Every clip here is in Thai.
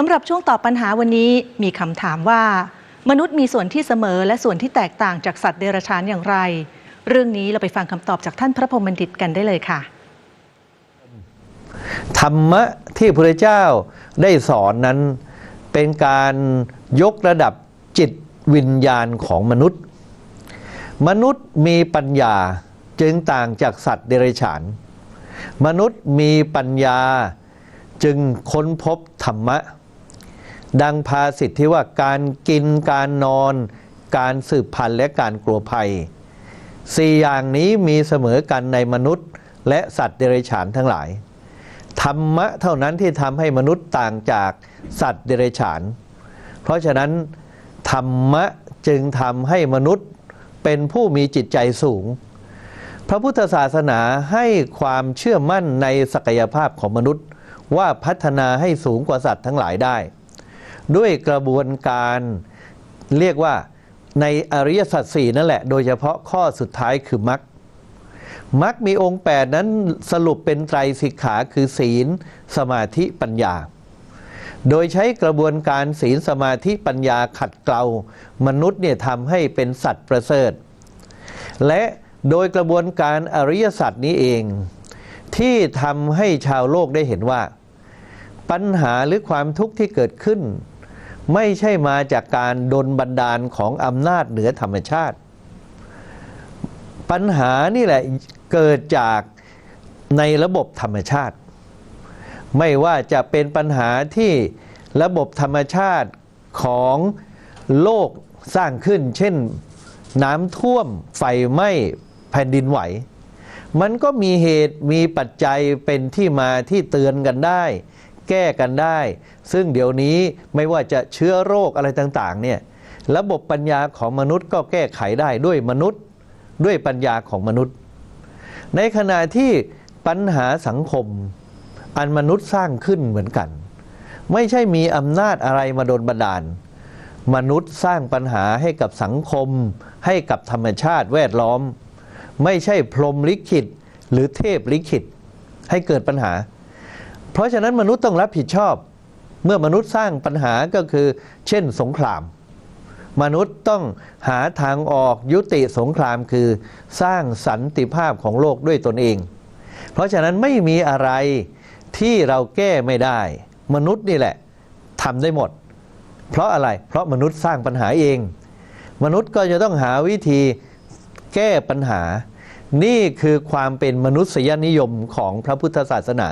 สำหรับช่วงตอบปัญหาวันนี้มีคำถามว่า มนุษย์มีส่วนที่เสมอและส่วนที่แตกต่างจากสัตว์เดรัจฉานอย่างไร เรื่องนี้เราไปฟังคำตอบจากท่านพระพรหมบัณฑิตกันได้เลยค่ะ ธรรมะที่พระเจ้าได้สอนนั้นเป็นการยกระดับจิตวิญญาณของมนุษย์ มนุษย์มีปัญญาจึงต่างจากสัตว์เดรัจฉาน มนุษย์มีปัญญาจึงค้นพบธรรมะ ดังภาษิตที่ว่าการกินการนอน การสืบพันธุ์และการกลัวภัยสี่อย่างนี้มีเสมอกันในมนุษย์ และสัตว์เดรัจฉานทั้งหลาย ธรรมะเท่านั้นที่ทำให้มนุษย์ต่างจากสัตว์เดรัจฉาน เพราะฉะนั้น ธรรมะจึงทำให้มนุษย์เป็นผู้มีจิตใจสูง พระพุทธศาสนาให้ความเชื่อมั่นในศักยภาพของมนุษย์ ว่าพัฒนาให้สูงกว่าสัตว์ทั้งหลายได้ ด้วยกระบวนการเรียกว่าในอริยสัจสี่นั่นแหละ โดยเฉพาะข้อสุดท้ายคือมรรคมรรคมีองค์ 8 นั้นสรุปเป็นไตรสิกขาคือศีล สมาธิปัญญา โดยใช้กระบวนการศีลสมาธิปัญญาขัดเกลามนุษย์เนี่ยทำให้เป็นสัตว์ประเสริฐ และโดยกระบวนการอริยสัจนี้เอง ที่ทำให้ชาวโลกได้เห็นว่า ปัญหาหรือความทุกข์ที่เกิดขึ้น ไม่ใช่มาจากการดนบันดาลของอำนาจเหนือธรรมชาติ ปัญหานี่แหละเกิดจากในระบบธรรมชาติ ไม่ว่าจะเป็นปัญหาที่ระบบธรรมชาติของโลกสร้างขึ้น เช่นน้ำท่วมไฟไหม้แผ่นดินไหว มันก็มีเหตุมีปัจจัยเป็นที่มาที่เตือนกันได้ แก้กันได้ ซึ่งเดี๋ยวนี้ไม่ว่าจะเชื้อโรคอะไรต่างๆเนี่ยระบบปัญญาของมนุษย์ก็แก้ไขได้ด้วยมนุษย์ด้วยปัญญาของมนุษย์ ในขณะที่ปัญหาสังคม อันมนุษย์สร้างขึ้นเหมือนกัน ไม่ใช่มีอำนาจอะไรมาโดนบันดาล มนุษย์สร้างปัญหาให้กับสังคม ให้กับธรรมชาติแวดล้อม ไม่ใช่พรมลิขิตหรือเทพลิขิตให้เกิดปัญหา เพราะฉะนั้นมนุษย์ต้องรับผิดชอบ เมื่อมนุษย์สร้างปัญหาก็คือ เช่น สงคราม มนุษย์ต้องหาทางออกยุติสงครามคือ สร้างสันติภาพของโลกด้วยตนเอง เพราะฉะนั้นไม่มีอะไรที่เราแก้ไม่ได้ มนุษย์นี่แหละทำได้หมด เพราะอะไรเพราะมนุษย์สร้างปัญหาเอง มนุษย์ก็จะต้องหาวิธีแก้ปัญหา นี่คือความเป็นมนุษยนิยมของพระพุทธศาสนา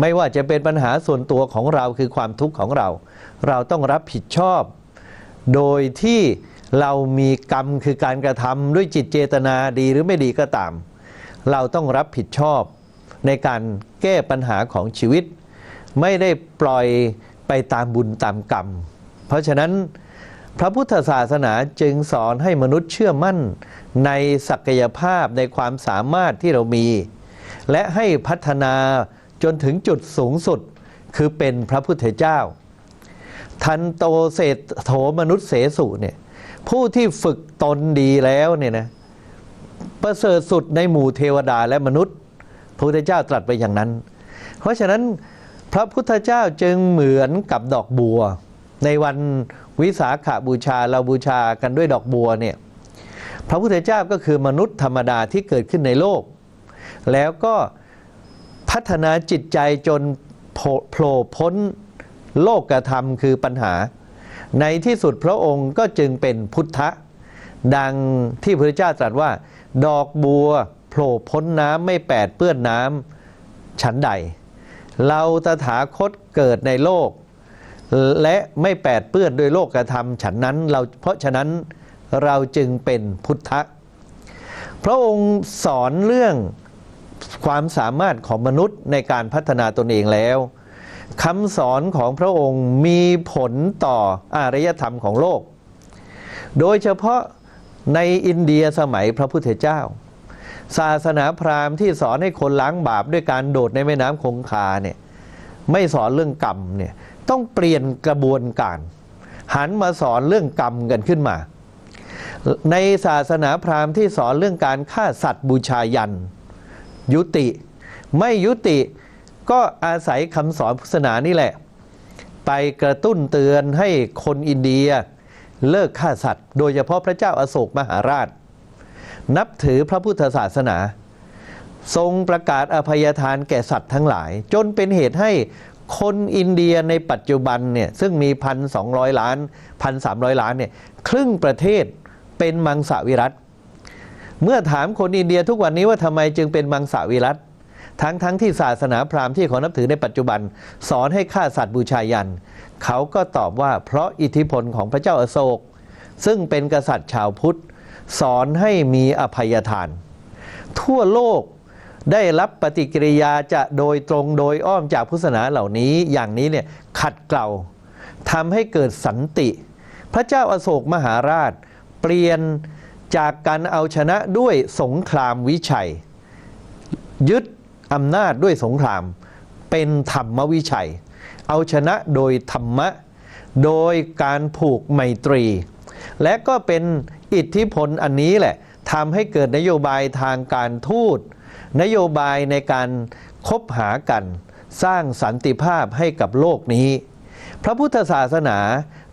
ไม่ว่าจะเป็นปัญหาส่วนตัวของเราคือความทุกข์ของเรา เราต้องรับผิดชอบ โดยที่เรามีกรรมคือการกระทำด้วยจิตเจตนาดีหรือไม่ดีก็ตาม เราต้องรับผิดชอบในการแก้ปัญหาของชีวิต ไม่ได้ปล่อยไปตามบุญตามกรรม เพราะฉะนั้นพระพุทธศาสนาจึงสอนให้มนุษย์เชื่อมั่นในศักยภาพในความสามารถที่เรามี และให้พัฒนา จนถึงจุดสูงสุดคือเป็นพระพุทธเจ้า ทันโตเศษโถมนุษย์เสสุเนี่ยผู้ที่ฝึกตนดีแล้วเนี่ยนะประเสริฐสุดในหมู่เทวดาและมนุษย์ พระพุทธเจ้าตรัสไปอย่างนั้น เพราะฉะนั้นพระพุทธเจ้าจึงเหมือนกับดอกบัว ในวันวิสาขาบูชาเราบูชากันด้วยดอกบัวเนี่ยพระพุทธเจ้าก็คือมนุษย์ธรรมดาที่เกิดขึ้นในโลก แล้วก็ พัฒนาจิตใจจนโผโผล่พ้นโลกกระทำคือปัญหา ในที่สุดพระองค์ก็จึงเป็นพุทธะ ดังที่พระเจ้าตรัสว่า ดอกบัวโผล่พ้นน้ำไม่แปดเปื้อนน้ำฉันใด เราตถาคตเกิดในโลก และไม่แปดเปื้อนด้วยโลกกระทำฉันนั้นเราเพราะฉะนั้นเราจึงเป็นพุทธะ พระองค์สอนเรื่อง ความสามารถของมนุษย์ในการพัฒนาตนเองแล้วคำสอนของพระองค์มีผลต่ออารยธรรมของโลก โดยเฉพาะในอินเดียสมัยพระพุทธเจ้า ศาสนาพราหมณ์ที่สอนให้คนล้างบาปด้วยการโดดในแม่น้ำคงคาเนี่ยไม่สอนเรื่องกรรมเนี่ยต้องเปลี่ยนกระบวนการ หันมาสอนเรื่องกรรมกันขึ้นมา ในศาสนาพราหมณ์ที่สอนเรื่องการฆ่าสัตว์บูชายัน ยุติ ไม่ยุติก็อาศัยคำสอนพุทธศาสนานี่แหละ ไปกระตุ้นเตือนให้คนอินเดียเลิกฆ่าสัตว์ โดยเฉพาะพระเจ้าอาโศกมหาราช นับถือพระพุทธศาสนา ทรงประกาศอภัยทานแก่สัตว์ทั้งหลาย จนเป็นเหตุให้คนอินเดียในปัจจุบันเนี่ยซึ่งมีพันสองล้านพันสามล้านเนี่ยครึ่งประเทศเป็นมังสวิรัต เมื่อถามคนอินเดียทุกวันนี้ว่าทำไมจึงเป็นมังสวิรัตทั้งทั้งที่ศาสนาพราหมณ์ที่เขานับถือในปัจจุบัน สอนให้ฆ่าสัตว์บูชายัน เขาก็ตอบว่าเพราะอิทธิพลของพระเจ้าอาโศก ซึ่งเป็นกษัตริย์ชาวพุทธ สอนให้มีอภัยทาน ทั่วโลกได้รับปฏิกิริยาจะโดยตรงโดยอ้อมจากพุทธศาสนาเหล่านี้อย่างนี้เนี่ยขัดเกลาทำให้เกิดสันติ พระเจ้าอาโศกมหาราช เปลี่ยน จากการเอาชนะด้วยสงครามวิชัย ยึดอำนาจด้วยสงคราม เป็นธรรมวิชัย เอาชนะโดยธรรมะ โดยการผูกไมตรี และก็เป็นอิทธิพลอันนี้แหละทำให้เกิดนโยบายทางการทูต นโยบายในการคบหากัน สร้างสันติภาพให้กับโลกนี้ พระพุทธศาสนา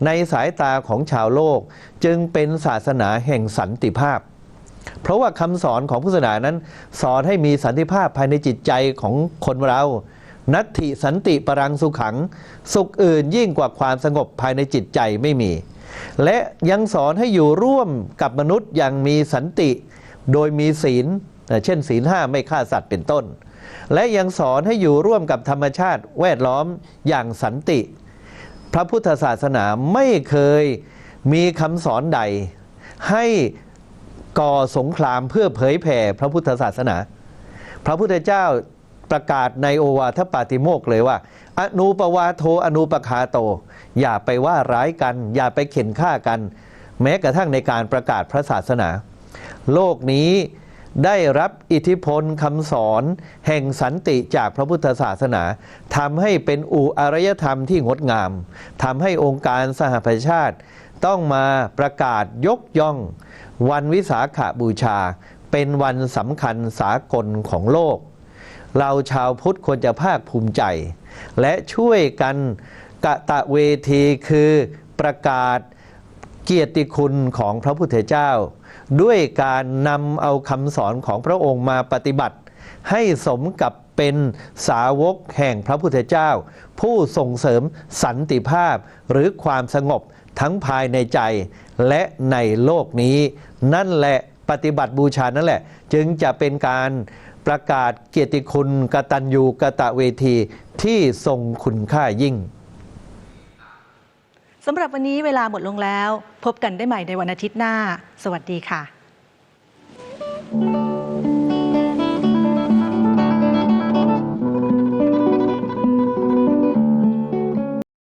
ในสายตาของชาวโลกจึงเป็นศาสนาแห่งสันติภาพ เพราะว่าคำสอนของพุทธศาสนานั้น สอนให้มีสันติภาพภายในจิตใจของคนเรา นัตถิสันติปรังสุขัง สุขอื่นยิ่งกว่าความสงบภายในจิตใจไม่มี และยังสอนให้อยู่ร่วมกับมนุษย์อย่างมีสันติ โดยมีศีล เช่น ศีลห้าไม่ฆ่าสัตว์เป็นต้น และยังสอนให้อยู่ร่วมกับธรรมชาติแวดล้อมอย่างสันติ พระพุทธศาสนาไม่เคยมีคำสอนใด ให้ก่อสงครามเพื่อเผยแผ่พระพุทธศาสนา พระพุทธเจ้าประกาศในโอวาทปาติโมกเลยว่า อนูปวาโทอนูปคาโต อย่าไปว่าร้ายกัน อย่าไปเข็นฆ่ากัน แม้กระทั่งในการประกาศพระศาสนา โลกนี้ ได้รับอิทธิพลคำสอนแห่งสันติจากพระพุทธศาสนาทำให้เป็นอูอารยธรรมที่งดงามทำให้องค์การสหประชาชาติ ต้องมาประกาศยกย่อง วันวิสาขบูชา เป็นวันสำคัญสากลของโลก เราชาวพุทธควรจะภาคภูมิใจ และช่วยกันกะตะเวทีคือประกาศเกียรติคุณของพระพุทธเจ้า ด้วยการนำเอาคำสอนของพระองค์มาปฏิบัติ ให้สมกับเป็นสาวกแห่งพระพุทธเจ้า ผู้ส่งเสริมสันติภาพหรือความสงบทั้งภายในใจและในโลกนี้ นั่นแหละปฏิบัติบูชานั่นแหละ จึงจะเป็นการประกาศเกียรติคุณกตัญญูกะตะเวทีที่ทรงคุณค่ายิ่ง สำหรับวันนี้เวลาหมดลงแล้ว พบกันได้ใหม่ในวันอาทิตย์หน้า สวัสดีค่ะ